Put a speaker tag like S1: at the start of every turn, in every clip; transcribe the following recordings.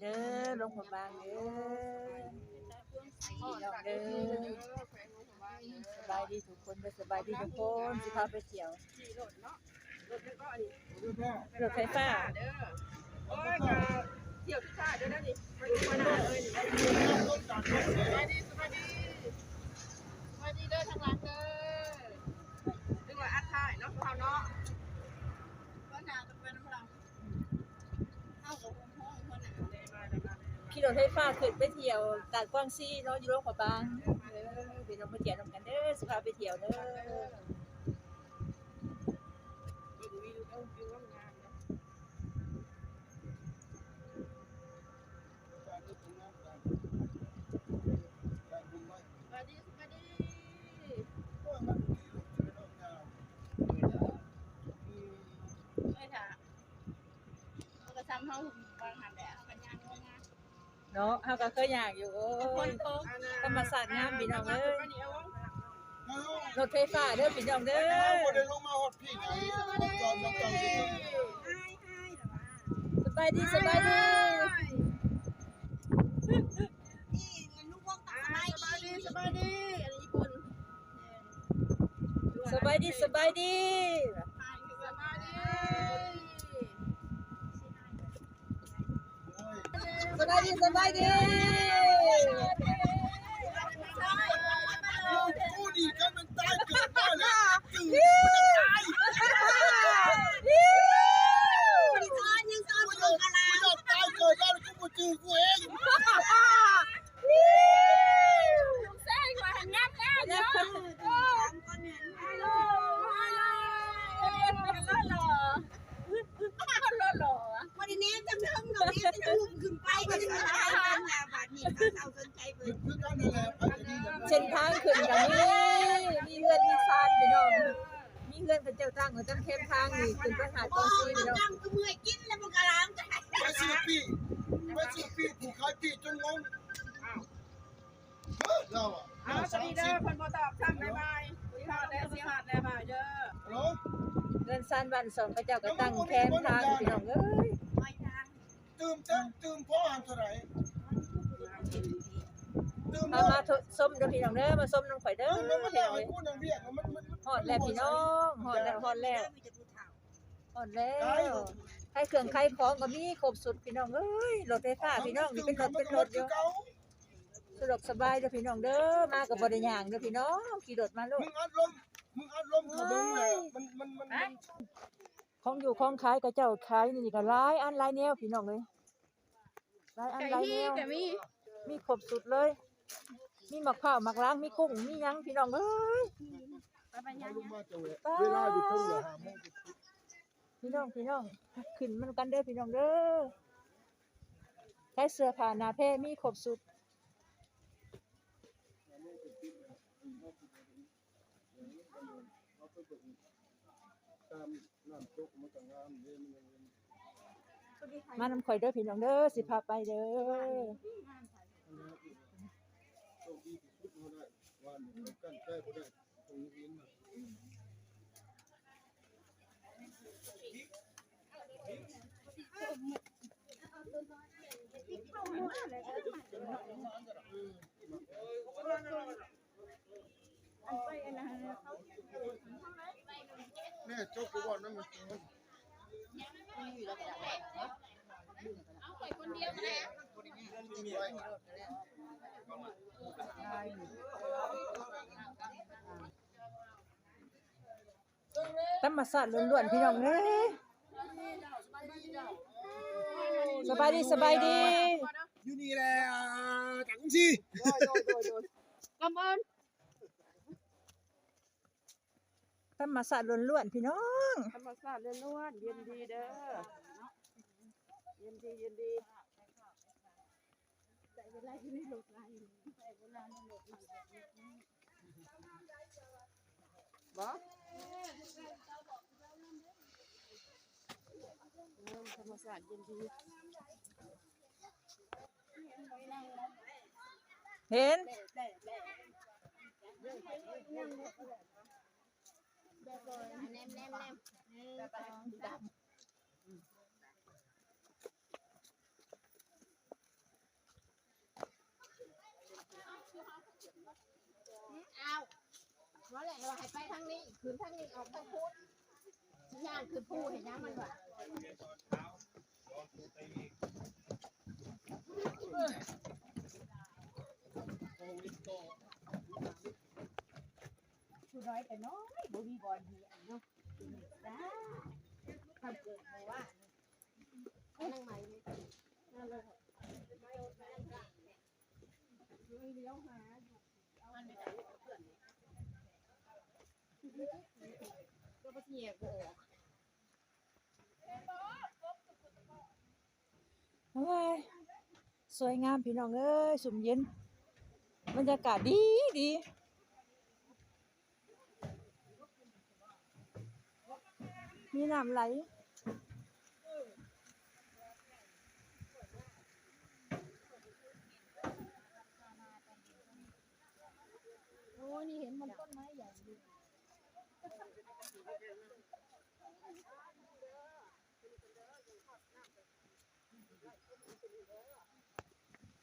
S1: เด้อลงพบางเด้อพี่น้องเด้อสบายดีทุกคนเด้อสบายดีทุกคนสิพาไปเที่ยวรถไฟฟ้า
S2: โอ้ยก็เที่ยวที่ท่าเด้อนะนี่ไปดูมาหน้าเลยนี่สบายดีสบายดีสบายดีเด้อทางหลังเด้อดึงว่าอัดถ่ายเนาะเขาเนาะก็หนากันไปน้ำเราเอากับห้องคนหนาเลยมาเลยมา
S1: ขี่รถไฟฟ้าขึ้นไปเที่ยวตาดกว้างซี่เนาะอยู่โรงพยาบาลเออไปน้องมาเที่ยวนำกันเด้อสิพาไปเที่ยวเด้อ
S2: ดูวิวดูวิวงามนะสบายดีสบายดีไม่ค่ะมันก็ซ้ำเขาบางหันแหละปัญญางงง
S1: เนาะเฮาก็เคยอยากอยู่โอ้ยธรรมศาสตร์งามพี่น้องเอ้ยรถไฟฟ้าเด้อพี่น้องเด้อ
S3: ได้ลงมาฮอดพี่ไงจอมจอม
S1: สบายดีสบายดี
S2: สบายดีสบายดีอันนี้ญี่ปุ่น
S1: สบายดีสบายดี
S2: สบายดี
S1: สบายดีสบายดี
S3: กูดีกันมันตายเกิดมาเลยจืดกูยอมตายเกิดมาแล้วกูมาจืดกูเอง
S2: แซ่กว่าหันยับแล้วเนาะโอ้ฮัลโหลฮัลโหลฮัลโหลหล่อฮัลโหลหล่อ
S4: วันนี้จำเริ่มหนูเนี่ยจะลุมขึ้นไปก็จะมาทำงานบาดนี้เขาสนใจเปิด
S3: คือกันนั่นแหละไปดีกัน
S1: เส้นทางขึ้นกันนี่มีเฮือนมีซานพี่น้องมีเฮือนกับเจ้าตั้งกับจั งเข้มทางนี่ขึ้นไปหาด
S4: โอ้
S1: กองซี
S4: มัน
S1: พี่น้อง
S4: ดังก็เมื่อยกินแล้วมันกระล้างกัน
S3: ไปซื้อปีไปซื้อปีผูกขายปีจนงงเราอะ
S2: อ้าวสวัสดีเด้อเพิ่นบ่ตอบซ้ำบ๊ายบายสิฮอดแล้วสิฮอดแล้วบายเด้อ
S3: ฮัลโหล
S1: เงินซานบ้านสองกับเจ้าก็ตั้งแคมทางพี่น้องเอ้ย
S4: ไม่ทาง
S3: ตื่มเต็มตื่มพ่อหันเท่าไหร่ตื่ม
S1: มามาส้มเด้อพี่น้องเด้อมาส้มน้ำข่อยเด้อ
S3: ตื่มแล้วมัน
S1: พี่
S3: แล้
S1: น้
S3: ว
S1: อง
S3: ไอ้
S1: เอ้ย
S3: กูนั่งเรียกมันมัน
S1: ฮอดแล้วพี่น้องฮอดแล้วฮอดแล้ว
S4: มีแต่ผู้เฒ่า
S1: ฮอดแล้วใครเครื่องใครของก็มีครบสุดพี่น้องเอ้ยรถไฟฟ้าพี่น้องนี่เป็นรถเป็นรถอยู่
S3: เก่า
S1: สะดวกสบายเด้อพี่น้องเด้อมากับบริยางเด้อพี่น้องขี่รถมาลูก
S3: มึงอัดลมมึงอัดลมเขาเบิ่งแหละมันมันมันมัน
S1: ของอยู่ของขายกับเจ้าขายนี่ก็หลายอันหลายแนวพี่น้องเลยหลายอันหลายแนว
S2: ก็มี
S1: มีครบสุดเลยมีมะพร้าวมะล้างมีกุ้งมีหยังพี่น้องเอ้ย
S3: เอาลงมาจะเวลาเวลาอยู่เพิ่งเหลือห้าโมง
S1: พี่น้องพี่น้องขึ้นมันกันเด้อพี่น้องเด้อใช้เสื้อผ้าหนาแพรมีครบสุด
S3: มานำ
S1: ข่อยเด้อพี่น้องเด้อสิพาไปเด้อ
S3: โชคดีที่สุดบ่ได้วันกันใกล้บ่ได้ตรงนี้น่ะ แม่เจ้าก็ว่านั่นมันมันมีไว้
S1: ธรรมศาสตร์ล้วนๆพี่น้องเอ้ย สบายดีสบายดี
S3: อยู่นี่แหละจังสิ
S2: กำเอิญ
S1: ธรรมศาสตร์ล้วนๆพี่น้อง
S2: ธรรมศาสตร์ล้วนๆเย็นดีเด้อเย็นดีเย็นดีแต่เวลาที่ไม่หลบไหลแต่เวลาไม่หลบไหลบ่เน้ำธรรมศาสตร์เย็นดี
S1: เห็น
S4: แนนแนมดัเอา
S2: เพราะอะไรว่าให้ไปทางนี้ คืนทางนี้ออกทางพุทธย่างคือผู้เห็นยางมันว่า
S4: ผู้น้อยแต่น้อยบ่มีบอลเหียเนาะจ้าทำเกิดมาว่า
S2: นั่งใหม่เลยนั่นเลยเลี้ยวหาอันนี้ก็ไปเหยียบออก
S1: โอ้ยสวยงามพี่น้องเอ้ยสุ่มเย็นบรรยากาศดีดีมีน้ำไหล
S2: โอ้นี่เห็นมันต้นไม้ใหญ่ดี
S1: ห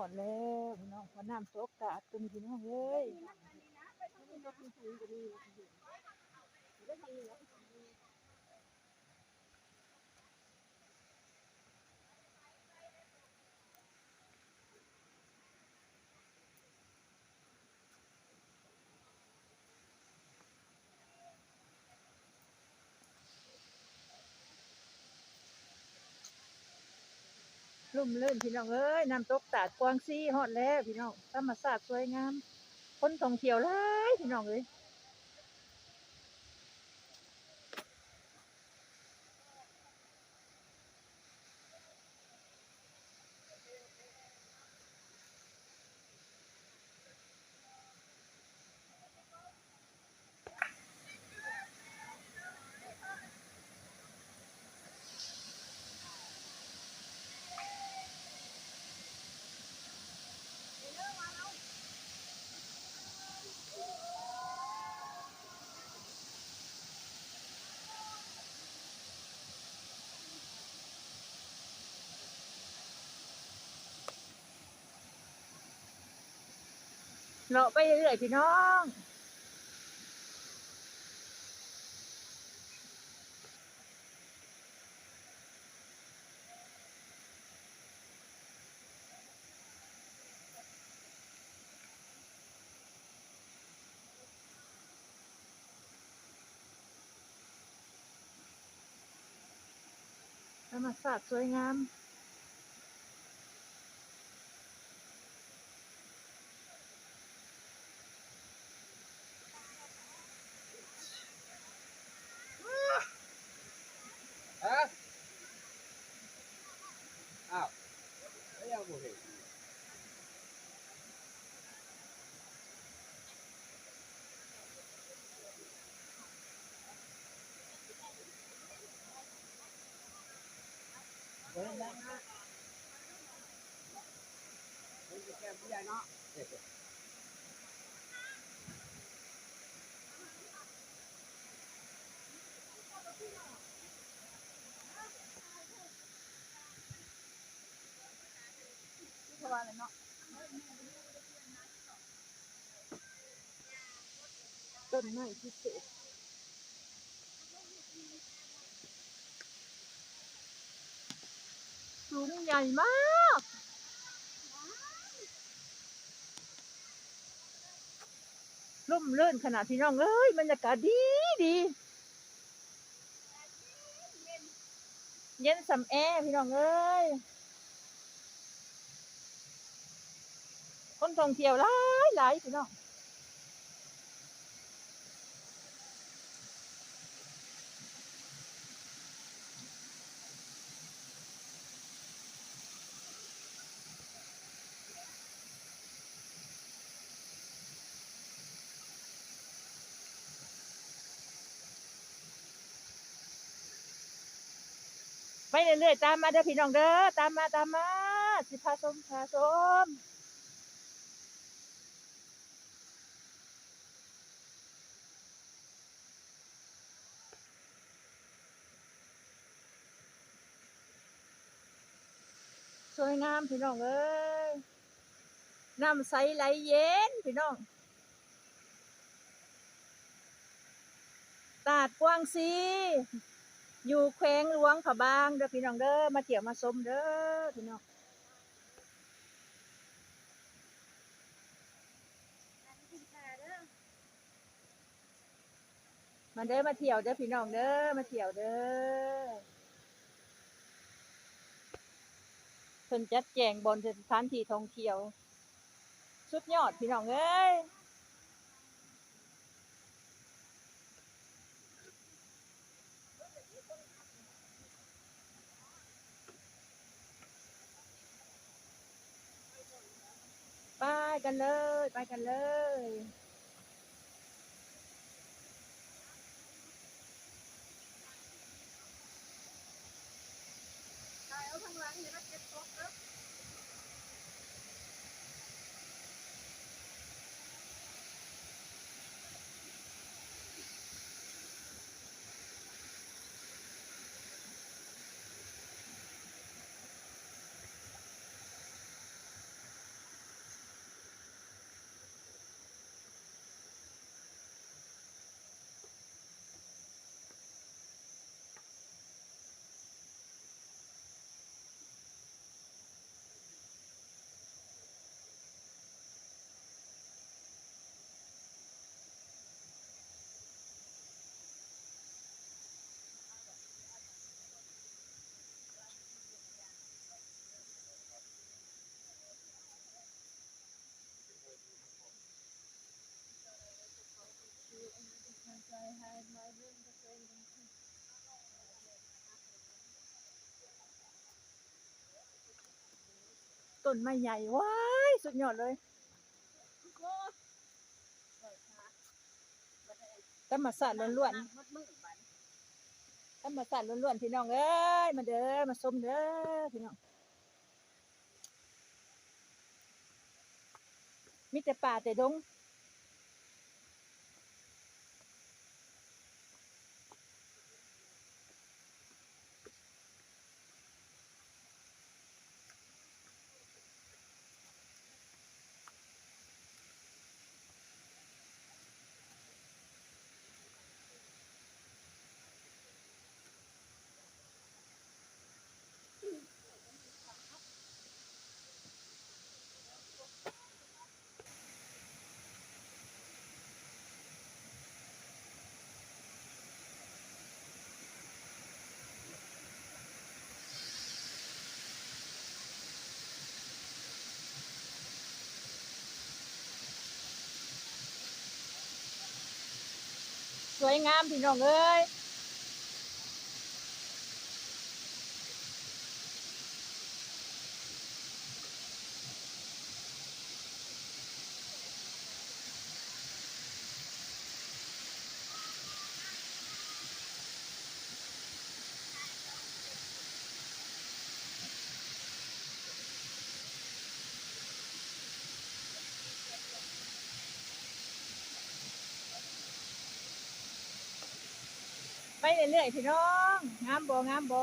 S1: อดแล้วพี่น้องพอน้ำตกกาดตัวนี้พี่น้องเอ้ย ลุ่มเลื่นพี่น้องเอ้ยน้ำตกตาดกวางซีฮอดแล้วพี่น้องธรรมศาสตร์สวยงามคนท่องเที่ยวหลายพี่น้องเอ้ย เลาะไปเรื่อยๆพี่น้องธรรมศาสตร์สวยงาม
S5: ฮะอ้าวแล้วยังบ่เห็น เฮ้ยได้นะเฮ้ยแก้ม ผู้ใหญ่เนาะ
S1: เพราะว่าอะไรเนาะต้นไม้พิเศ ษสูงใหญ่มากร่มรื่นขนาดพี่น้องเอ้ยบรรยากาศดีดีเย็นสำแอพี่น้องเอ้ยคนท่องเที่ยวหลายหลายพี่น้อง ไปเรื่อยๆตามมาเด้อพี่น้องเด้อตามมาตามมาสิพาสมพาสมสวยงามพี่น้องเอ้ยน้ำใสไหลเย็นพี่น้องตาดกว้างสี อยู่แขวงหลวงผาบางเด้อพี่น้องเด้อมาเที่ยวมาชมเด้อพี่น้องมาเด้อมาเที่ยวเด้อพี่น้องเด้อมาเที่ยวเด้อเพิ่นจัดแจงบนสถานที่ท่องเที่ยว สุดยอดพี่น้องเอ้ย กันเลย ไปกันเลย ต้นไม้ใหญ่ว้ายสุดยอดเลยธรรมศาสตร์ล้วนๆธรรมศาสตร์ล้วนๆพี่น้องเอ้ยมาเด้อมาชมเด้อพี่น้องมีแต่ป่าแต่ดง วยงามพี่น้องเอ้ย ไปเรื่อยๆพี่น้อง งามบ่งามบ่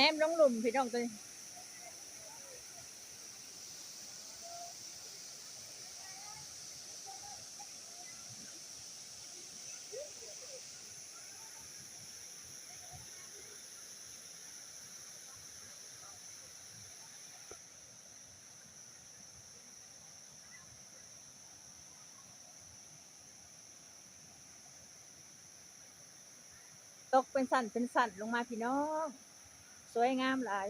S1: แนมลงหลุมพี่น้องตัวนี้ตกเป็นสั่นเป็นสั่นลงมาพี่น้อง สวยงามหลาย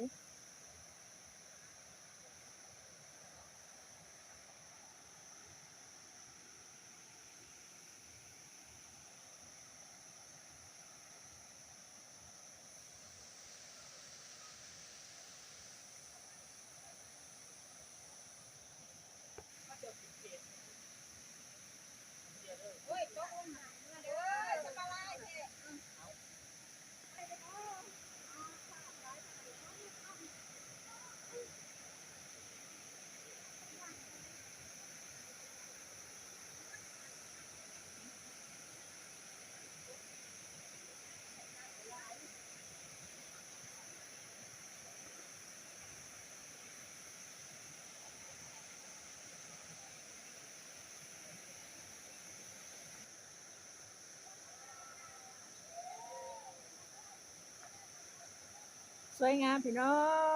S1: สวยงามพี่น้อง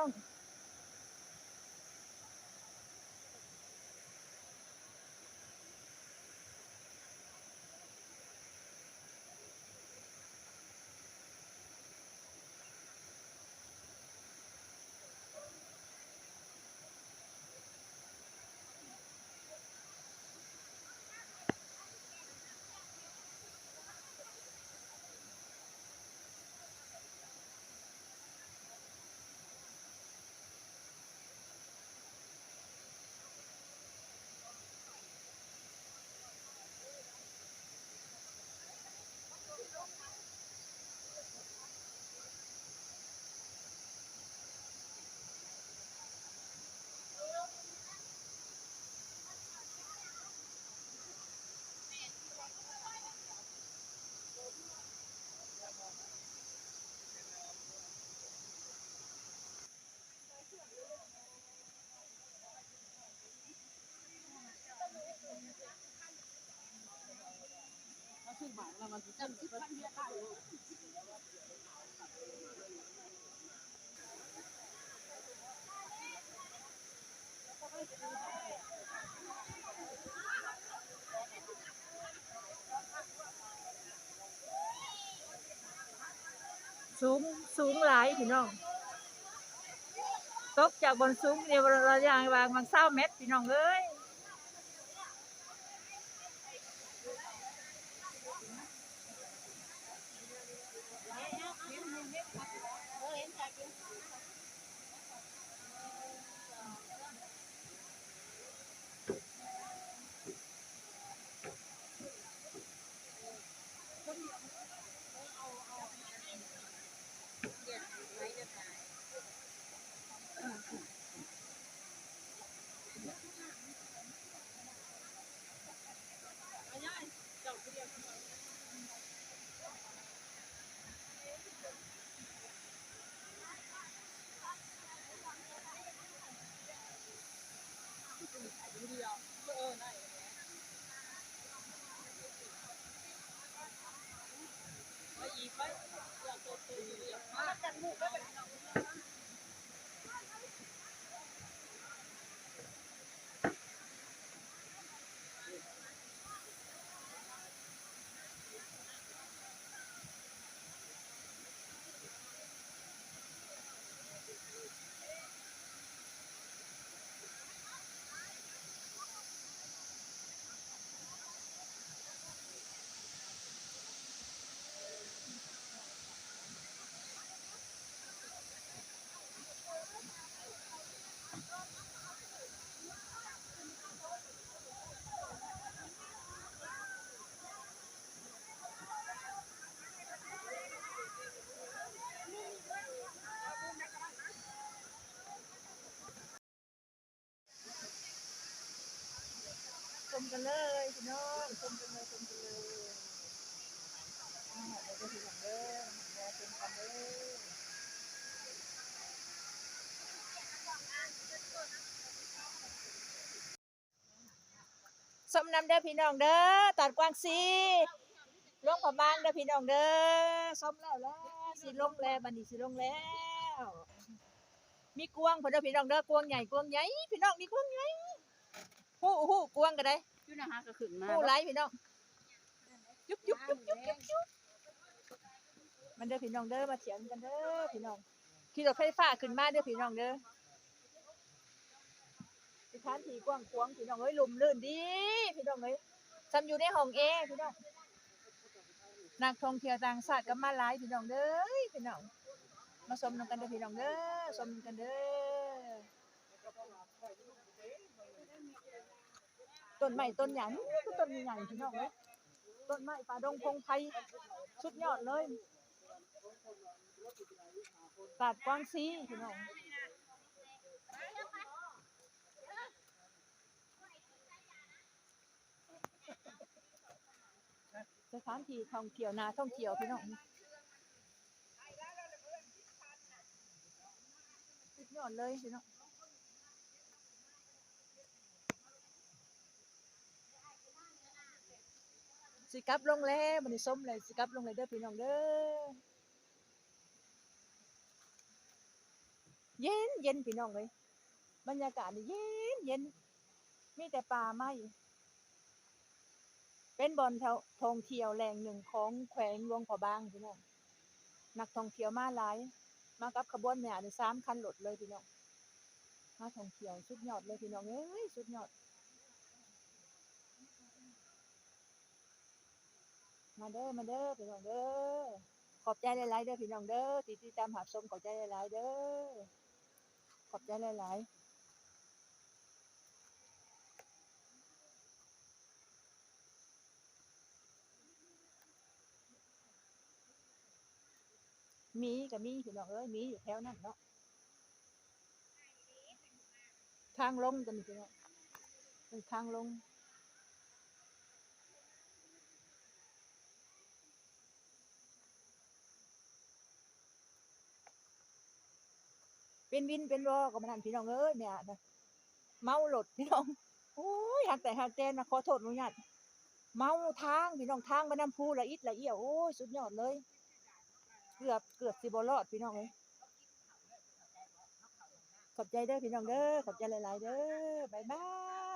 S1: สูงสูงหลายพี่น้องตกจากบนสูงเดียว กันเลยพี่น้องชมกันเลยชมกันเลยอ่าดี๋ยวจะถึงเด้อแม่ชมกันเลยสมน้ำเด้อพี่น้องเด้อตัดกว้างสีลงพมางเด้อพี่น้องเด้อสมแล้วแล้วสีลงแล้วบันนี้สีลงแล้ว มีกวงพอเด้อพี่น้องเด้อกวงใหญ่กวงใหญ่พี่น้องนี่กวงใหญ่หู้หู้กวงกันได้
S2: อยู่นะฮะก็ขึ้นมา
S1: ฮู้หลายพี่น้องจุ๊บจุ๊บจุ๊บจุ๊บจุ๊บจุ๊บมันเด้อพี่น้องเด้อมาเถียงกันเด้อพี่น้องขี่รถไฟฟ้าขึ้นมาเด้อพี่น้องเด้อสถานที่กว้างขวางพี่น้องเอ้ยลมลื่นดีพี่น้องเอ้ยซ้ำอยู่ในห้องแอร์พี่น้องนักท่องเที่ยวต่างชาติก็มาหลายพี่น้องเด้อพี่น้องมาชมนำกันเด้อพี่น้องเด้อชมนำกันเด้อ ต้นไม้ต้นหยังคือต้นใหญ่พี่น้องเอ้ยต้นไม้ป่าดงพงไพรสุดยอดเลยกาดกวางซีพี่น้องสถานที่ท่องเที่ยวนาท่องเที่ยวพี่น้องสุดยอดเลยพี่น้อง สิกลับลงแล้วมันส้มเลยสิกลับลงเลยเด้อพี่น้องเด้อเย็นเย็นพี่น้องเลยบรรยากาศนี่เย็นเย็นมีแต่ป่าไม้เป็นบอลท่องเที่ยวแหล่งหนึ่งของแขวงหลวงพระบางพี่น้องนักท่องเที่ยวมาหลายมากับขบวนเนี่ยนี่สามคันรถเลยพี่น้องมาท่องเที่ยวสุดยอดเลยพี่น้องเอ้ยสุดยอด มาเด้อมาเด้อพี่น้องเด้อขอบใจหลายๆเด้อพี่น้องเด้อที่ติดตามหาชมขอบใจหลายๆเด้อขอบใจหลายๆมีก็มีพี่น้องเอ้ยมีอยู่แถวนั้นเนาะทางลงจะมีพี่น้องเป็นทางลง เป็นวินเป็นวอก็มาทันพี่น้องเอ้ยเนี่ยเมาหลดพี่น้องโอ้ยหักแต่หักแจนนะขอโทษหนุญาตเมาทางพี่น้องทางมาน้ำพูละอิดละเอี่ยวโอ้ยสุดยอดเลย เกือบเกือบสิบรอดพี่น้องเลยขอบใจเด้อพี่น้องเด้อขอบใจหลาย ๆ เด้อบ๊ายบาย